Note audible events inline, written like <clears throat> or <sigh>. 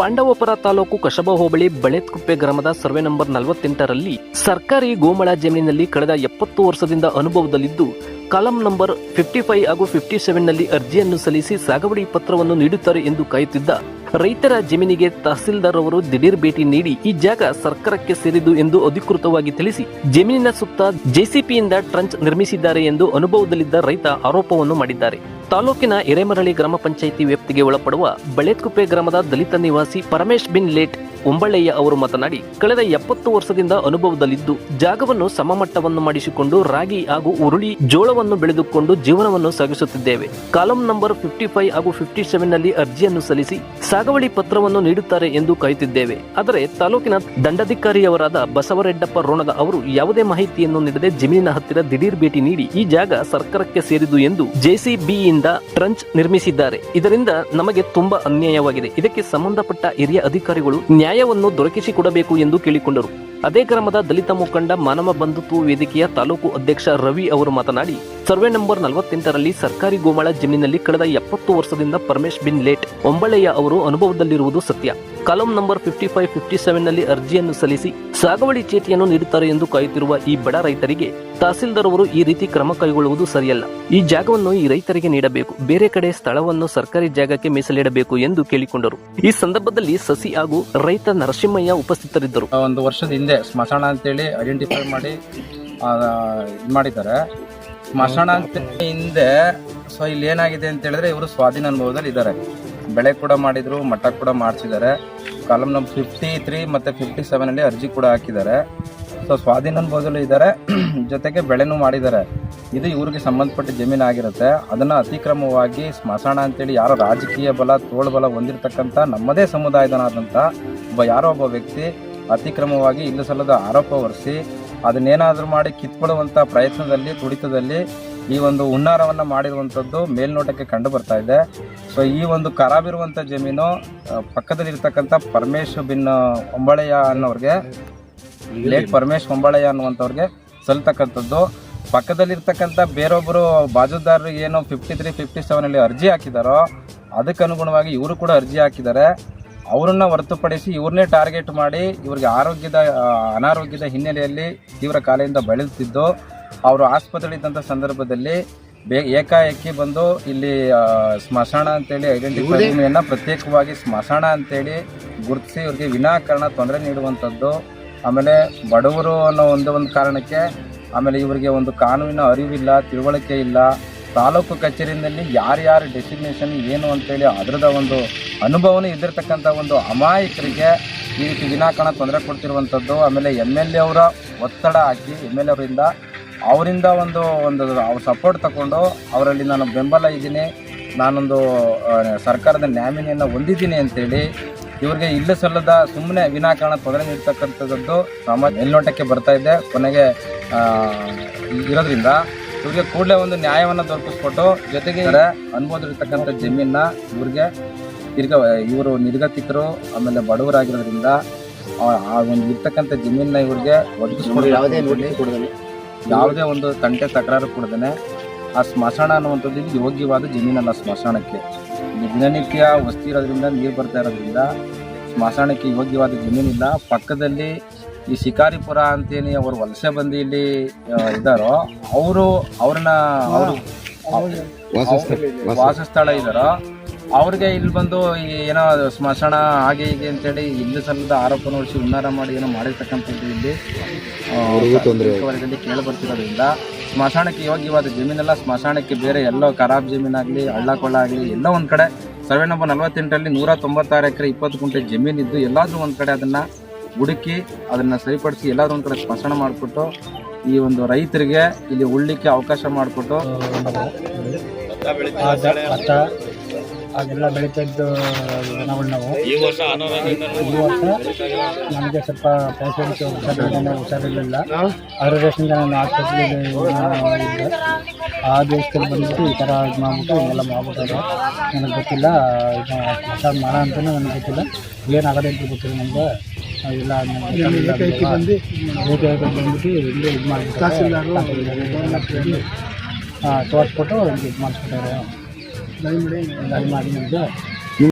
ಪಾಂಡವಪುರ ತಾಲೂಕು ಕಶಬ ಹೋಬಳಿ ಬಳೆತ್ಕುಪ್ಪೆ ಗ್ರಾಮದ survey number ನಲವತ್ತೆಂಟರಲ್ಲಿ ಸರ್ಕಾರಿ ಗೋಮಳ ಜಮೀನಿನಲ್ಲಿ ಕಳೆದ ಎಪ್ಪತ್ತು ವರ್ಷದಿಂದ ಅನುಭವದಲ್ಲಿದ್ದು, ಕಾಲಂ ನಂಬರ್ ಫಿಫ್ಟಿ ಫೈವ್ ಹಾಗೂ ಫಿಫ್ಟಿ ಸೆವೆನ್ನಲ್ಲಿ ಅರ್ಜಿಯನ್ನು ಸಲ್ಲಿಸಿ ಸಾಗುವಳಿ ಪತ್ರವನ್ನು ನೀಡುತ್ತಾರೆ ಎಂದು ಕಾಯುತ್ತಿದ್ದ ರೈತರ ಜಮೀನಿಗೆ ತಹಸೀಲ್ದಾರ್ ಅವರು ದಿಢೀರ್ ಭೇಟಿ ನೀಡಿ ಈ ಜಾಗ ಸರ್ಕಾರಕ್ಕೆ ಸೇರಿದ್ದು ಎಂದು ಅಧಿಕೃತವಾಗಿ ತಿಳಿಸಿ, ಜಮೀನಿನ ಸುತ್ತ ಜೆಸಿಪಿಯಿಂದ ಟ್ರಂಚ್ ನಿರ್ಮಿಸಿದ್ದಾರೆ ಎಂದು ಅನುಭವದಲ್ಲಿದ್ದ ರೈತ ಆರೋಪವನ್ನು ಮಾಡಿದ್ದಾರೆ. ತಾಲೂಕಿನ ಹಿರೇಮರಳಿ ಗ್ರಾಮ ಪಂಚಾಯಿತಿ ವ್ಯಾಪ್ತಿಗೆ ಒಳಪಡುವ ಬಳೆತ್ಕುಪ್ಪೆ ಗ್ರಾಮದ ದಲಿತ ನಿವಾಸಿ ಪರಮೇಶ್ ಬಿನ್ ಲೇಟ್ ಉಂಬಳ್ಳಯ್ಯ ಅವರು ಮಾತನಾಡಿ, ಕಳೆದ ಎಪ್ಪತ್ತು ವರ್ಷದಿಂದ ಅನುಭವದಲ್ಲಿದ್ದು ಜಾಗವನ್ನು ಸಮಮಟ್ಟವನ್ನು ಮಾಡಿಸಿಕೊಂಡು ರಾಗಿ ಹಾಗೂ ಉರುಳಿ ಜೋಳವನ್ನು ಬೆಳೆದುಕೊಂಡು ಜೀವನವನ್ನು ಸಾಗಿಸುತ್ತಿದ್ದೇವೆ. ಕಾಲಂ ನಂಬರ್ ಫಿಫ್ಟಿ ಫೈವ್ ಹಾಗೂ ಫಿಫ್ಟಿ ಸೆವೆನ್ನಲ್ಲಿ ಅರ್ಜಿಯನ್ನು ಸಲ್ಲಿಸಿ ಸಾಗುವಳಿ ಪತ್ರವನ್ನು ನೀಡುತ್ತಾರೆ ಎಂದು ಕಾಯುತ್ತಿದ್ದೇವೆ ಆದರೆ ತಾಲೂಕಿನ ದಂಡಾಧಿಕಾರಿಯವರಾದ ಬಸವರೆಡ್ಡಪ್ಪ ರೋಣದ ಅವರು ಯಾವುದೇ ಮಾಹಿತಿಯನ್ನು ನೀಡದೆ ಜಮೀನಿನ ಹತ್ತಿರ ದಿಢೀರ್ ಭೇಟಿ ನೀಡಿ ಈ ಜಾಗ ಸರ್ಕಾರಕ್ಕೆ ಸೇರಿದು ಎಂದು ಜೆಸಿಬಿಯಿಂದ ಟ್ರಂಚ್ ನಿರ್ಮಿಸಿದ್ದಾರೆ. ಇದರಿಂದ ನಮಗೆ ತುಂಬಾ ಅನ್ಯಾಯವಾಗಿದೆ. ಇದಕ್ಕೆ ಸಂಬಂಧಪಟ್ಟ ಹಿರಿಯ ಅಧಿಕಾರಿಗಳು ನ್ಯಾಯವನ್ನು ದೊರಕಿಸಿಕೊಡಬೇಕು ಎಂದು ಕೇಳಿಕೊಂಡರು. ಅದೇ ಕ್ರಮದ ದಲಿತ ಮುಖಂಡ ಮಾನವ ಬಂಧುತ್ವ ವೇದಿಕೆಯ ತಾಲೂಕು ಅಧ್ಯಕ್ಷ ರವಿ ಅವರು ಮಾತನಾಡಿ, ಸರ್ವೆ ನಂಬರ್ ನಲವತ್ತೆಂಟರಲ್ಲಿ ಸರ್ಕಾರಿ ಗೋಮಾಳ ಜಮೀನಿನಲ್ಲಿ ಕಳೆದ ಎಪ್ಪತ್ತು ವರ್ಷದಿಂದ ಪರಮೇಶ್ ಬಿನ್ ಲೇಟ್ ಒಂಬಳೆಯ ಅವರು ಅನುಭವದಲ್ಲಿರುವುದು ಸತ್ಯ. Column number fifty five fifty ಸೆವೆನ್ನಲ್ಲಿ ಅರ್ಜಿಯನ್ನು ಸಲ್ಲಿಸಿ ಸಾಗುವಳಿ ಚೀಟಿಯನ್ನು ನೀಡುತ್ತಾರೆ ಎಂದು ಕಾಯುತ್ತಿರುವ ಈ ಬಡ ರೈತರಿಗೆ ತಹಸೀಲ್ದಾರ್ ಅವರು ಈ ರೀತಿ ಕ್ರಮ ಕೈಗೊಳ್ಳುವುದು ಸರಿಯಲ್ಲ. ಈ ಜಾಗವನ್ನು ಈ ರೈತರಿಗೆ ನೀಡಬೇಕು. ಬೇರೆ ಕಡೆ ಸ್ಥಳವನ್ನು ಸರ್ಕಾರಿ ಜಾಗಕ್ಕೆ ಮೀಸಲಿಡಬೇಕು ಎಂದು ಕೇಳಿಕೊಂಡರು. ಈ ಸಂದರ್ಭದಲ್ಲಿ ಸಸಿ ಹಾಗೂ ರೈತ ನರಸಿಂಹಯ್ಯ ಉಪಸ್ಥಿತರಿದ್ದರು. ಒಂದು ವರ್ಷದ ಹಿಂದೆ ಸ್ಮಶಾನ ಅಂತೇಳಿ ಐಡೆಂಟಿಫೈ ಮಾಡಿ ಮಾಡಿದ್ದಾರೆ. ಸ್ಮಶಾನ ಅಂತ ಹಿಂದೆ ಸೊ ಇಲ್ಲಿ ಏನಾಗಿದೆ ಅಂತ ಹೇಳಿದ್ರೆ ಇವರು ಸ್ವಾಧೀನ ಅನುಭವದಲ್ಲಿ ಇದ್ದಾರೆ ಬೆಳೆ ಕೂಡ ಮಾಡಿದ್ರು, ಮಠ ಕೂಡ ಮಾಡಿಸಿದ್ದಾರೆ. ಕಾಲಮ್ ನಂಬರ್ ಫಿಫ್ಟಿ ತ್ರೀ ಮತ್ತು ಫಿಫ್ಟಿ ಸೆವೆನಲ್ಲಿ ಅರ್ಜಿ ಕೂಡ ಹಾಕಿದ್ದಾರೆ. ಸೊ ಸ್ವಾಧೀನ ಅನುಭವದಲ್ಲಿ ಇದ್ದಾರೆ. <clears throat> ಜೊತೆಗೆ ಬೆಳೆನೂ ಮಾಡಿದ್ದಾರೆ. ಇದು ಇವ್ರಿಗೆ ಸಂಬಂಧಪಟ್ಟ ಜಮೀನು ಆಗಿರುತ್ತೆ. ಅದನ್ನು ಅತಿಕ್ರಮವಾಗಿ ಸ್ಮಶಾನ ಅಂತೇಳಿ ಯಾರೋ ರಾಜಕೀಯ ಬಲ, ತೋಳು ಬಲ ಹೊಂದಿರತಕ್ಕಂಥ ನಮ್ಮದೇ ಸಮುದಾಯದನಾದಂಥ ಒಬ್ಬ ಯಾರೋ ಒಬ್ಬ ವ್ಯಕ್ತಿ ಅತಿಕ್ರಮವಾಗಿ ಇಲ್ಲ ಸಲ್ಲದ ಆರೋಪ ಹೊರಿಸಿ ಅದನ್ನೇನಾದರೂ ಮಾಡಿ ಕಿತ್ಕೊಳ್ಳುವಂಥ ಪ್ರಯತ್ನದಲ್ಲಿ, ತುಡಿತದಲ್ಲಿ ಈ ಒಂದು ಹುನ್ನಾರವನ್ನು ಮಾಡಿರುವಂಥದ್ದು ಮೇಲ್ನೋಟಕ್ಕೆ ಕಂಡು ಬರ್ತಾ ಇದೆ. ಸೊ ಈ ಒಂದು ಖರಾಬಿರುವಂಥ ಜಮೀನು ಪಕ್ಕದಲ್ಲಿರ್ತಕ್ಕಂಥ ಪರಮೇಶ್ ಬಿನ್ ಹೊಂಬಳಯ್ಯ ಅನ್ನೋರಿಗೆ, ಲೇಟ್ ಪರಮೇಶ್ ಹೊಂಬಾಳಯ್ಯ ಅನ್ನುವಂಥವ್ರಿಗೆ ಸಲ್ತಕ್ಕಂಥದ್ದು. ಪಕ್ಕದಲ್ಲಿರ್ತಕ್ಕಂಥ ಬೇರೊಬ್ಬರು ಬಾಜುದಾರರು ಏನು ಫಿಫ್ಟಿ ತ್ರೀ ಫಿಫ್ಟಿ ಸೆವೆನಲ್ಲಿ ಅರ್ಜಿ ಹಾಕಿದಾರೋ ಅದಕ್ಕೆ ಅನುಗುಣವಾಗಿ ಇವರು ಕೂಡ ಅರ್ಜಿ ಹಾಕಿದ್ದಾರೆ. ಅವರನ್ನ ಹೊರತುಪಡಿಸಿ ಇವ್ರನ್ನೇ ಟಾರ್ಗೆಟ್ ಮಾಡಿ ಇವ್ರಿಗೆ ಆರೋಗ್ಯದ ಅನಾರೋಗ್ಯದ ಹಿನ್ನೆಲೆಯಲ್ಲಿ ತೀವ್ರ ಕಾಲೆಯಿಂದ ಬಳಲುತ್ತಿದ್ದು ಅವರು ಆಸ್ಪತ್ರೆಯಲ್ಲಿದ್ದಂಥ ಸಂದರ್ಭದಲ್ಲಿ ಬೇ ಏಕಾಏಕಿ ಬಂದು ಇಲ್ಲಿ ಸ್ಮಶಾನ ಅಂತೇಳಿ ಐಡೆಂಟಿಫೈ ಭೂಮಿಯನ್ನು ಪ್ರತ್ಯೇಕವಾಗಿ ಸ್ಮಶಾನ ಅಂತೇಳಿ ಗುರುತಿಸಿ ಇವ್ರಿಗೆ ವಿನಾಕಾರಣ ತೊಂದರೆ ನೀಡುವಂಥದ್ದು ಆಮೇಲೆ ಬಡವರು ಅನ್ನೋ ಒಂದು ಒಂದು ಕಾರಣಕ್ಕೆ ಆಮೇಲೆ ಇವರಿಗೆ ಒಂದು ಕಾನೂನಿನ ಅರಿವಿಲ್ಲ ತಿಳುವಳಿಕೆ ಇಲ್ಲ. ತಾಲೂಕು ಕಚೇರಿನಲ್ಲಿ ಯಾರ್ಯಾರು ಡೆಸಿಗ್ನೇಷನ್ ಏನು ಅಂತೇಳಿ ಅದರದ ಒಂದು ಅನುಭವನೂ ಇದ್ದಿರ್ತಕ್ಕಂಥ ಒಂದು ಅಮಾಯಕರಿಗೆ ಈ ರೀತಿ ವಿನಾಕಾರಣ ತೊಂದರೆ ಕೊಡ್ತಿರುವಂಥದ್ದು. ಆಮೇಲೆ ಎಂ ಎಲ್ ಎ ಅವರ ಒತ್ತಡ ಹಾಕಿ ಎಂ ಎಲ್ ಎ ಅವರಿಂದ ಅವರಿಂದ ಒಂದು ಒಂದು ಅವ್ರ ಸಪೋರ್ಟ್ ತಗೊಂಡು ಅವರಲ್ಲಿ ನಾನು ಬೆಂಬಲ ಇದ್ದೀನಿ. ನಾನೊಂದು ಸರ್ಕಾರದ ನ್ಯಾಮಿನಿಯನ್ನು ಹೊಂದಿದ್ದೀನಿ ಅಂತೇಳಿ ಇವರಿಗೆ ಇಲ್ಲ ಸಲ್ಲದ ಸುಮ್ಮನೆ ವಿನಾಕಾರಣ ತೊಂದರೆ ನೀಡ್ತಕ್ಕಂಥದ್ದು ಸಮಾಜ ಮೇಲ್ನೋಟಕ್ಕೆ ಬರ್ತಾ ಇದೆ. ಕೊನೆಗೆ ಇರೋದ್ರಿಂದ ಇವ್ರಿಗೆ ಕೂಡಲೇ ಒಂದು ನ್ಯಾಯವನ್ನು ದೊರಕಿಸ್ಕೊಟ್ಟು ಜೊತೆಗೆ ಅನುಭವದಲ್ಲಿರ್ತಕ್ಕಂಥ ಜಮೀನ ಇವ್ರಿಗೆ ತಿರ್ಗ ಇವರು ನಿರ್ಗತಿಕರು ಆಮೇಲೆ ಬಡವರಾಗಿರೋದ್ರಿಂದ ಆ- ಒಂದು ಇರ್ತಕ್ಕಂಥ ಜಮೀನ ಇವ್ರಿಗೆ ಒದಗಿಸ್ಕೊಂಡು ಯಾವುದೇ ಒಂದು ತಂಟೆ ತಕರಾರು ಕೊಡದೇನೆ ಆ ಸ್ಮಶಾನ ಅನ್ನುವಂಥದ್ದು ಯೋಗ್ಯವಾದ ಜಮೀನಲ್ಲ ಸ್ಮಶಾನಕ್ಕೆ. ದಿನನಿತ್ಯ ವಸ್ತಿ ಇರೋದ್ರಿಂದ ನೀರು ಬರ್ತಾ ಇರೋದ್ರಿಂದ ಸ್ಮಶಾನಕ್ಕೆ ಯೋಗ್ಯವಾದ ಜಮೀನಿಲ್ಲ. ಪಕ್ಕದಲ್ಲಿ ಈ ಶಿಕಾರಿಪುರ ಅಂತೇಳಿ ಅವರು ವಲಸೆ ಬಂದು ಇಲ್ಲಿ ಇದ್ದಾರೋ ಅವರು ಅವ್ರನ್ನ ಅವರು ವಾಸಸ್ಥಳ ಇದ್ದಾರೋ ಅವ್ರಿಗೆ ಇಲ್ಲಿ ಬಂದು ಈ ಏನೋ ಸ್ಮಶಾನ ಹಾಗೆ ಹೀಗೆ ಅಂತೇಳಿ ಇಲ್ಲಿ ಸಲ್ಲದ ಆರೋಪ ನೋಡಿಸಿ ಉನ್ನಾರ ಮಾಡಿ ಏನೋ ಮಾಡಿರ್ತಕ್ಕಂಥದ್ದು ಇಲ್ಲಿ ಕೇಳಿ ಬರ್ತಿರೋದ್ರಿಂದ ಸ್ಮಶಾನಕ್ಕೆ ಯೋಗ್ಯವಾದ ಜಮೀನೆಲ್ಲ ಸ್ಮಶಾನಕ್ಕೆ ಬೇರೆ ಎಲ್ಲೋ ಖರಾಬ್ ಜಮೀನಾಗಲಿ ಹಳ್ಳ ಕೊಳ್ಳ ಆಗಲಿ ಎಲ್ಲೋ ಒಂದು ಕಡೆ ಸರ್ವೆ ನಂಬರ್ ನಲ್ವತ್ತೆಂಟರಲ್ಲಿ ನೂರ ತೊಂಬತ್ತಾರು ಎಕರೆ ಇಪ್ಪತ್ತು ಗುಂಟೆ ಜಮೀನಿದ್ದು ಎಲ್ಲಾದರೂ ಒಂದು ಕಡೆ ಅದನ್ನು ಹುಡುಕಿ ಅದನ್ನು ಸರಿಪಡಿಸಿ ಎಲ್ಲಾದ್ರೂ ಒಂದು ಕಡೆ ಸ್ಮಶಾನ ಮಾಡಿಕೊಟ್ಟು ಈ ಒಂದು ರೈತರಿಗೆ ಇಲ್ಲಿ ಉಳ್ಳಿಕ್ಕೆ ಅವಕಾಶ ಮಾಡಿಕೊಟ್ಟು ಭತ್ತ ಅದೆಲ್ಲ ಬೆಳೀತಾ ಇದ್ದು ಜನಗಳು ನಾವು. ಈ ವರ್ಷ ನಮಗೆ ಸ್ವಲ್ಪ ಪೇಷಂಟ್ ಹುಷಾರಿಲ್ಲ ಹುಷಾರಿರಲಿಲ್ಲ. ಅದರ ದೇಶದಿಂದ ನಾನು ಆಸ್ಪತ್ರೆಗೆ ಇದ್ದೆ. ಆ ದೇಶದಲ್ಲಿ ಬಂದ್ಬಿಟ್ಟು ಈ ಥರ ಇದು ಮಾಡ್ಬಿಟ್ಟು ಇದೆಲ್ಲ ಮಾಡ್ಬಿಟ್ಟು ನನಗೆ ಗೊತ್ತಿಲ್ಲ ಇದು ಪ್ರಸಾದ ಮಾಡ ಅಂತಲೂ ನನಗೆ ಗೊತ್ತಿಲ್ಲ. ಏನಾಗದೆ ಅಂತ ಗೊತ್ತಿಲ್ಲ ನನಗೆ ಇಲ್ಲ ಏಕೈಕಿ ಬಂದು ಬಂದ್ಬಿಟ್ಟು ಹಿಂಗೆ ಇದು ಮಾಡಿ ತೋರಿಸ್ಬಿಟ್ಟು ಇದು ಮಾಡಿಸ್ಬಿಟ್ಟಾರೆ ಲೈನ್ ಮಾಡಿ ಲೈನ್ ಮಾಡಿ ನಮಗೆ